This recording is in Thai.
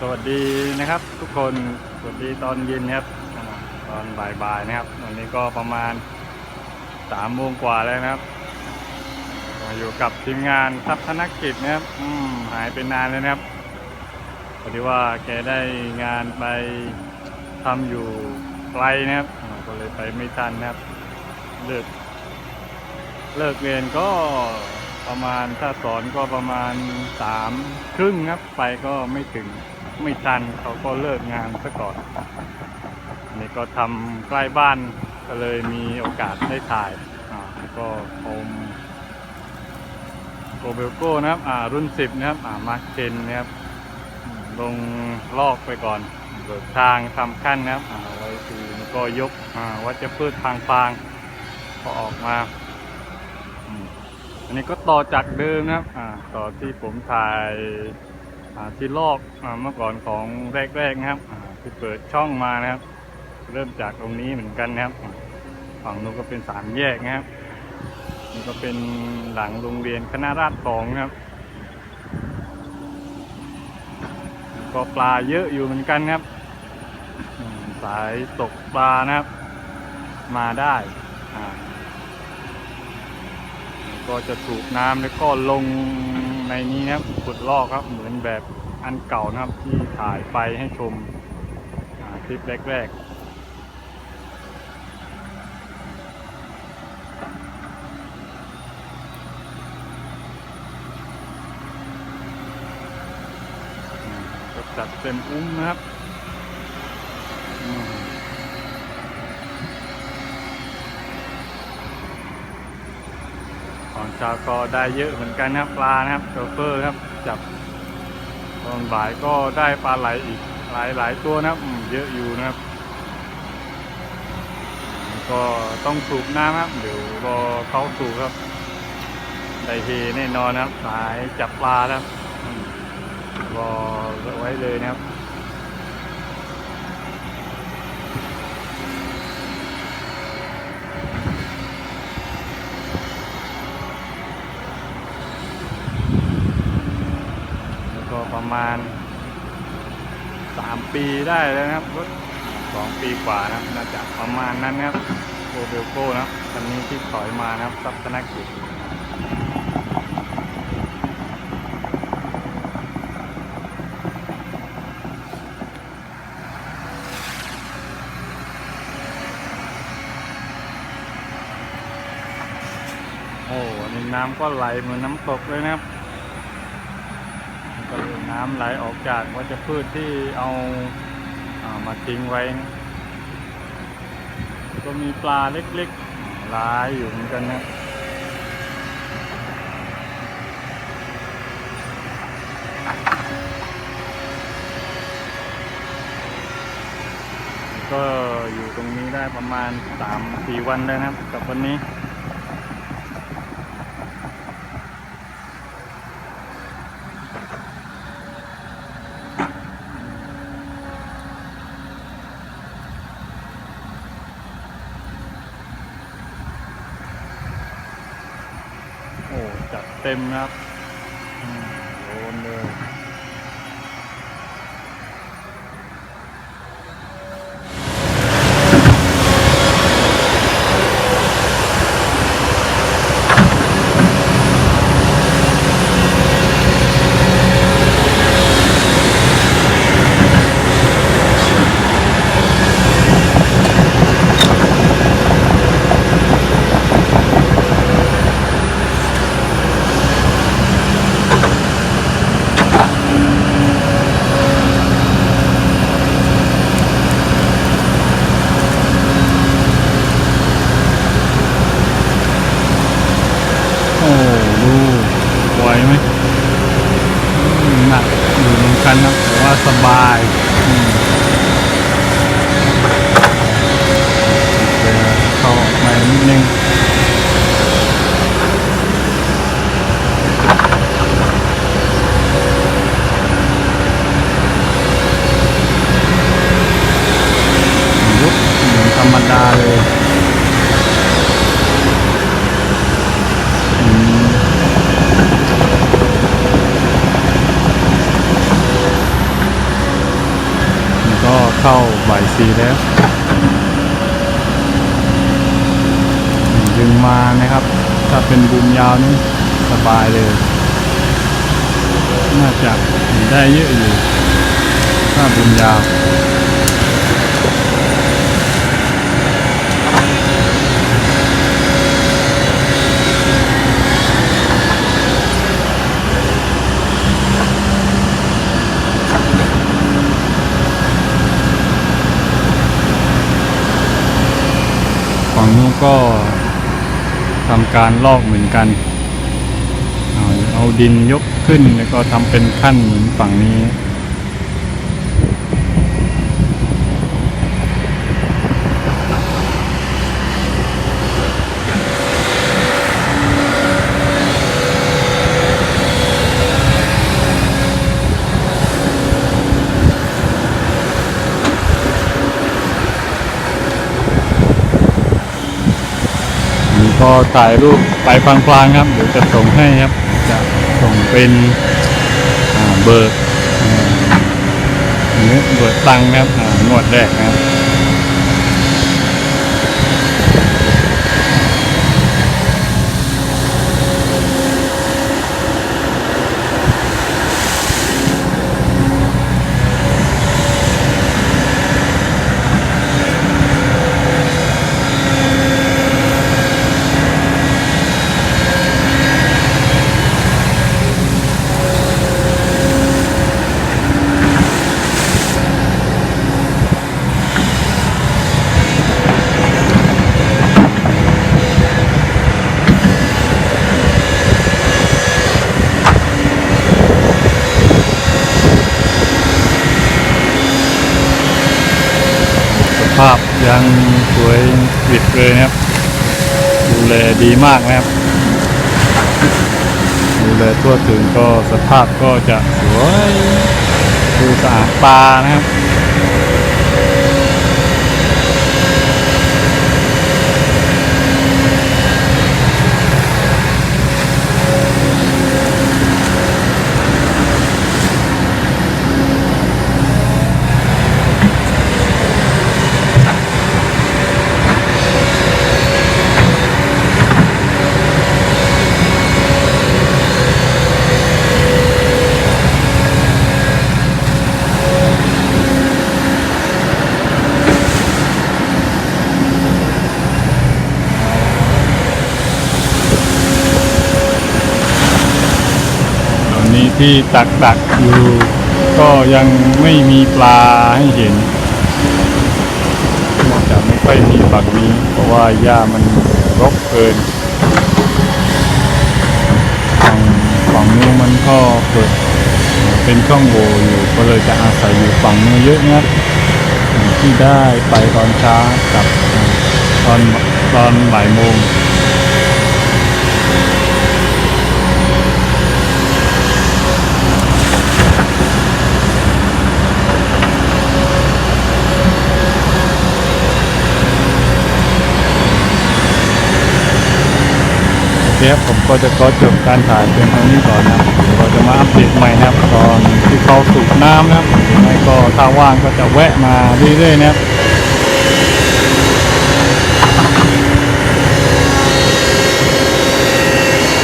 สวัสดีนะครับทุกคน สวัสดีตอนเย็นนะครับตอนบ่ายๆนะครับ วันนี้ก็ประมาณสามโมงกว่าแล้วนะครับ อยู่กับทีมงานทัพธนกิจนะครับหายไปนานเลยนะครับพอดีว่าแกได้งานไปทำอยู่ไกลนะครับ ก็เลยไปไม่ทันนะครับ เลิก เลิกเรียนก็ประมาณถ้าสอนก็ประมาณสามครึ่งครับ ไปก็ไม่ถึง ไม่ทันเขาก็เลิกงานซะก่อนนี่ก็ทำใกล้บ้านก็เลยมีโอกาสได้ถ่ายก็โอมโกเบลโก้นะครับอ่ารุ่น 10 นะครับอ่ามาร์คเทนนะครับ ลงลอกไปก่อนเบิกทางทำขั้นนะครับอ่าไว้คือก็ยกอ่าวัชพืชทางฟางก็ออกมาอันนี้ก็ต่อจากเดิมนะครับอ่าต่อที่ผมถ่าย ที่ลอกเมื่อก่อนของแรกๆนะครับที่เปิดช่องมานะครับ เริ่มจากตรงนี้เหมือนกันนะครับ ฝั่งนู้นก็เป็นสามแยกนะครับนี่ก็เป็นหลังโรงเรียนคณะราษฎรสองนะครับ ก็ปลาเยอะอยู่เหมือนกันครับ สายตกปลานะครับ มาได้ก็จะสูบน้ำแล้วก็ลง ในนี้นะขุดลอกครับเหมือนแบบอันเก่านะครับที่ถ่ายไปให้ชมคลิปแรกๆก็จัดเต็มอุ้มนะครับอืมตอนเช้าก็ได้เยอะเหมือนกันนะครับปลานะครับโชเฟอร์ครับจับตอนบ่ายก็ได้ปลาไหลอีกหลายหลายตัวนะครับเยอะอยู่นะครับ ก็ต้องสูบน้ำครับเดี๋ยวรอเขาสูบครับได้เฮแน่นอนนะครับ สายจับปลาแล้วรอไว้เลยนะครับ แล้วก็ ประมาณสามปีได้แล้วนะครับรถสองปีกว่านะน่าจะประมาณนั้นนะครับโอเบลโก้นะคันนี้ที่ถอยมานะครับซับธนกิจโอ้อันนี่น้ำก็ไหลเหมือนน้ำตกเลยนะครับ น้ำไหลออกจากวัชพืชที่เอาอามาทิ้งไว้ ก็มีปลาเล็กๆหลายอยู่เหมือนกันนะก็อยู่ตรงนี้ได้ประมาณ3-4วันแล้วนะครับกับวันนี้ โอ้ จัดเต็มนะครับอืมโดนเลย โอ้ดูไหวไหมอืมหนักอยู่เหมือนกันครับแต่ว่าสบายอืมเดี๋ยวเข้าออกมานิดนึงยุบเหมือนธรรมดาเลยอืม เข้าบ่ายสีแล้วดึงมานะครับ ถ้าเป็นบุมยาวนี่สบายเลย น่าจะได้เยอะอยู่ถ้าบุมยาว ฝั่งนู้นก็ทำการลอกเหมือนกันเอาเอาดินยกขึ้นแล้วก็ทำเป็นขั้นเหมือนฝั่งนี้ พอถ่ายรูปไปพลางๆครับ เดี๋ยวจะส่งให้ครับ จะส่งเป็นเบิกอ่าอันนี้เบิกตังค์นะครับงวดแรกนะครับ ภาพยังสวยวิดเลยนะครับ ดูแลดีมากนะครับ ดูแลทั่วถึงก็สภาพก็จะสวยดูสะอาดตานะครับ ที่ตักตักอยู่ก็ยังไม่มีปลาให้เห็นน่าจะไม่ค่อยมีฝั่งนี้ เพราะว่าหญ้ามันรกเกินฝั่งฝั่งนู้นมันก็เปิดเป็นช่องโหว่อยู่ก็เลยจะอาศัยอยู่ฝั่งนู้นเยอะนะที่ได้ไปตอนเช้ากับตอนตอนบ่ายโมง ครับผมก็จะขอจบการถ่ายเพียงเท่านี้ก่อนนะครับเราจะมาอัปเดตใหม่นะครับตอนที่เขาสูบน้ำนะครับยังไงก็ถ้าว่างก็จะแวะมาเรื่อยๆนะครับ